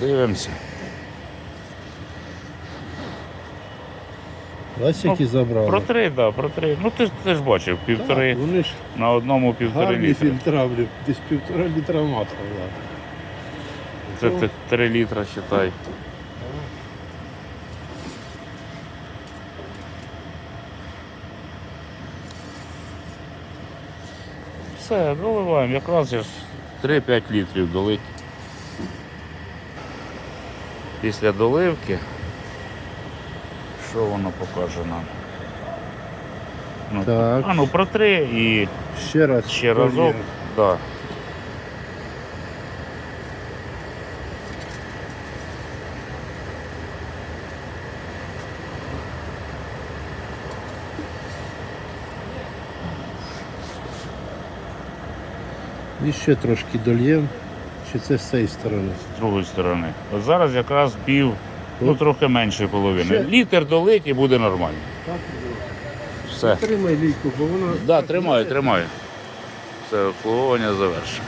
подивимося. Ось які забрали. Про три, так, да, про три. Ну ти, ж- ти ж бачив, півтори Так, вони ж на одному півтори гарні літри. фільтра, блін, десь півтора літра масла. влад. Це ти три літра считай. Все, доливаємо. Якраз я ж 3-5 літрів долить. Після доливки. Що воно покаже нам? Ну, Так. А ну про три і Ще раз. ще разок. Да. І ще трошки дольємо. Чи це з цієї сторони? з другої сторони. От зараз якраз пів, ну трохи менше половини. Ще? Літр долить і буде нормально. Так, Все. Тримай лійку, бо воно. Да, тримаю, тримаю. Все, обслуговування завершено.